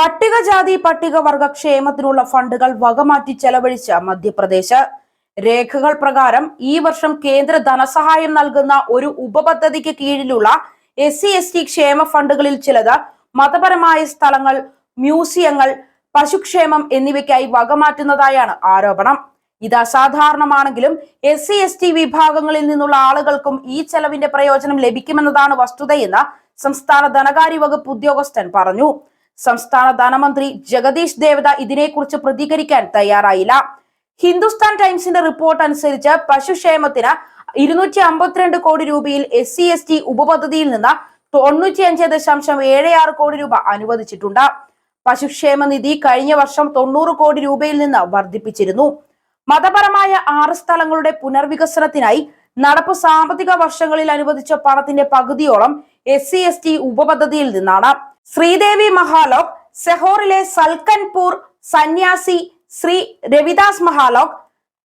പട്ടികജാതി പട്ടികവർഗ ക്ഷേമത്തിനുള്ള ഫണ്ടുകൾ വകമാറ്റി ചെലവഴിച്ച മധ്യപ്രദേശ്. രേഖകൾ പ്രകാരം ഈ വർഷം കേന്ദ്ര ധനസഹായം നൽകുന്ന ഒരു ഉപപദ്ധതിക്ക് കീഴിലുള്ള എസ് സി എസ് ടി ക്ഷേമ ഫണ്ടുകളിൽ ചിലത് മതപരമായ സ്ഥലങ്ങൾ മ്യൂസിയങ്ങൾ പശുക്ഷേമം എന്നിവയ്ക്കായി വകമാറ്റുന്നതായാണ് ആരോപണം. ഇത് അസാധാരണമാണെങ്കിലും എസ് സി എസ് ടി വിഭാഗങ്ങളിൽ നിന്നുള്ള ആളുകൾക്കും ഈ ചെലവിന്റെ പ്രയോജനം ലഭിക്കുമെന്നതാണ് വസ്തുതയെന്ന് സംസ്ഥാന ധനകാര്യ വകുപ്പ് ഉദ്യോഗസ്ഥൻ പറഞ്ഞു. സംസ്ഥാന ധനമന്ത്രി ജഗദീഷ് ദേവത ഇതിനെക്കുറിച്ച് പ്രതികരിക്കാൻ തയ്യാറായില്ല. ഹിന്ദുസ്ഥാൻ ടൈംസിന്റെ റിപ്പോർട്ട് അനുസരിച്ച് പശുക്ഷേമത്തിന് ഇരുന്നൂറ്റി അമ്പത്തിരണ്ട് കോടി രൂപയിൽ എസ് സി എസ് ടി ഉപപദ്ധതിയിൽ നിന്ന് തൊണ്ണൂറ്റിയഞ്ച് ദശാംശം ഏഴ് ആറ് കോടി രൂപ അനുവദിച്ചിട്ടുണ്ട്. പശുക്ഷേമ നിധി കഴിഞ്ഞ വർഷം തൊണ്ണൂറ് കോടി രൂപയിൽ നിന്ന് വർദ്ധിപ്പിച്ചിരുന്നു. മതപരമായ ആറ് സ്ഥലങ്ങളുടെ പുനർവികസനത്തിനായി നടപ്പ് സാമ്പത്തിക വർഷങ്ങളിൽ അനുവദിച്ച പണത്തിന്റെ പകുതിയോളം എസ് സി എസ് ടി ഉപപദ്ധതിയിൽ നിന്നാണ്. ശ്രീദേവി മഹാലോക് സെഹോറിലെ സൽക്കൻപൂർ സന്യാസി ശ്രീ രവിദാസ് മഹാലോക്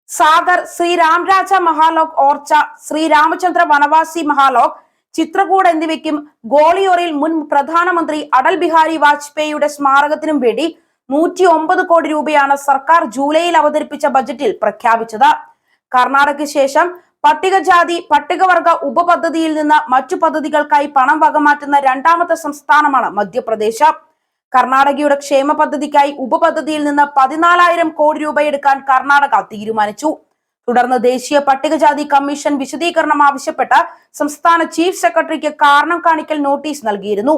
സാഗർ ശ്രീ രാംരാജ മഹാലോക് ഓർച്ച ശ്രീ രാമചന്ദ്ര വനവാസി മഹാലോക് ചിത്രകൂട് എന്നിവയ്ക്കും ഗോളിയോറിൽ മുൻ പ്രധാനമന്ത്രി അടൽ ബിഹാരി വാജ്പേയിയുടെ സ്മാരകത്തിനും വേണ്ടി നൂറ്റി ഒമ്പത് കോടി രൂപയാണ് സർക്കാർ ജൂലൈയിൽ അവതരിപ്പിച്ച ബജറ്റിൽ പ്രഖ്യാപിച്ചത്. കർണാടകയ്ക്ക് ശേഷം പട്ടികജാതി പട്ടികവർഗ ഉപപദ്ധതിയിൽ നിന്ന് മറ്റു പദ്ധതികൾക്കായി പണം വകമാറ്റുന്ന രണ്ടാമത്തെ സംസ്ഥാനമാണ് മധ്യപ്രദേശ്. കർണാടകയുടെ ക്ഷേമ പദ്ധതിക്കായി ഉപപദ്ധതിയിൽ നിന്ന് പതിനാലായിരം കോടി രൂപ എടുക്കാൻ കർണാടക തീരുമാനിച്ചു. തുടർന്ന് ദേശീയ പട്ടികജാതി കമ്മീഷൻ വിശദീകരണം ആവശ്യപ്പെട്ട് സംസ്ഥാന ചീഫ് സെക്രട്ടറിക്ക് കാരണം കാണിക്കൽ നോട്ടീസ് നൽകിയിരുന്നു.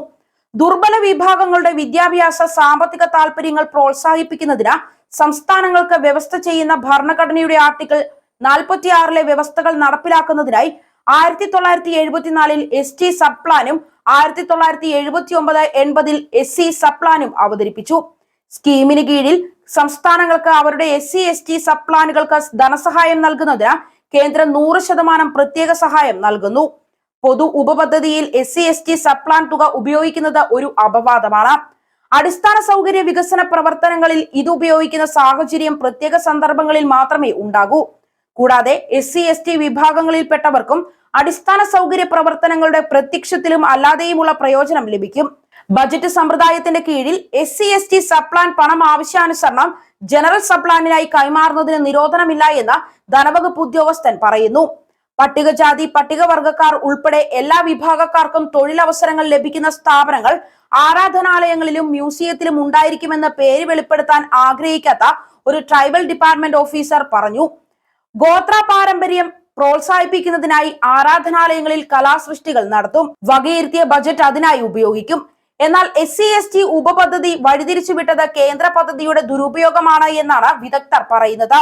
ദുർബല വിഭാഗങ്ങളുടെ വിദ്യാഭ്യാസ സാമ്പത്തിക താൽപര്യങ്ങൾ പ്രോത്സാഹിപ്പിക്കുന്നതിന് സംസ്ഥാനങ്ങൾക്ക് വ്യവസ്ഥ ചെയ്യുന്ന ഭരണഘടനയുടെ ആർട്ടിക്കിൾ നാൽപ്പത്തിയാറിലെ വ്യവസ്ഥകൾ നടപ്പിലാക്കുന്നതിനായി ആയിരത്തി തൊള്ളായിരത്തി എഴുപത്തിനാലിൽ എസ് ടി സബ് പ്ലാനും ആയിരത്തി തൊള്ളായിരത്തി എഴുപത്തി ഒമ്പത് എൺപതിൽ എസ് സി സബ് പ്ലാനും അവതരിപ്പിച്ചു. സ്കീമിന് കീഴിൽ സംസ്ഥാനങ്ങൾക്ക് അവരുടെ S C S T sub പ്ലാനുകൾക്ക് ധനസഹായം നൽകുന്നതിന് കേന്ദ്രം നൂറ് ശതമാനം പ്രത്യേക സഹായം നൽകുന്നു. പൊതു ഉപപദ്ധതിയിൽ S C S T sub plan തുക ഉപയോഗിക്കുന്നത് ഒരു അപവാദമാണ്. അടിസ്ഥാന സൗകര്യ വികസന പ്രവർത്തനങ്ങളിൽ ഇത് ഉപയോഗിക്കുന്ന സാഹചര്യം പ്രത്യേക സന്ദർഭങ്ങളിൽ മാത്രമേ ഉണ്ടാകൂ. കൂടാതെ എസ് സി എസ് ടി വിഭാഗങ്ങളിൽപ്പെട്ടവർക്കും അടിസ്ഥാന സൗകര്യ പ്രവർത്തനങ്ങളുടെ പ്രത്യക്ഷത്തിലും അല്ലാതെയുമുള്ള പ്രയോജനം ലഭിക്കും. ബജറ്റ് സമ്പ്രദായത്തിന്റെ കീഴിൽ S C S T sub plan പണം ആവശ്യാനുസരണം ജനറൽ സപ്ലാനിനായി കൈമാറുന്നതിന് നിരോധനമില്ല എന്ന് ധനവകുപ്പ് ഉദ്യോഗസ്ഥൻ പറയുന്നു. പട്ടികജാതി പട്ടികവർഗക്കാർ ഉൾപ്പെടെ എല്ലാ വിഭാഗക്കാർക്കും തൊഴിലവസരങ്ങൾ ലഭിക്കുന്ന സ്ഥാപനങ്ങൾ ആരാധനാലയങ്ങളിലും മ്യൂസിയത്തിലും ഉണ്ടായിരിക്കുമെന്ന് പേര് വെളിപ്പെടുത്താൻ ആഗ്രഹിക്കാത്ത ഒരു ട്രൈബൽ ഡിപ്പാർട്ട്മെന്റ് ഓഫീസർ പറഞ്ഞു. ഗോത്ര പാരമ്പര്യം പ്രോത്സാഹിപ്പിക്കുന്നതിനായി ആരാധനാലയങ്ങളിൽ കലാസൃഷ്ടികൾ നടത്തും വകയിരുത്തിയ ബജറ്റ് അതിനായി ഉപയോഗിക്കും. എന്നാൽ എസ് സി എസ് ടി ഉപപദ്ധതി വഴിതിരിച്ചുവിട്ടത് കേന്ദ്ര പദ്ധതിയുടെ ദുരുപയോഗമാണ് എന്നാണ് വിദഗ്ധർ പറയുന്നത്.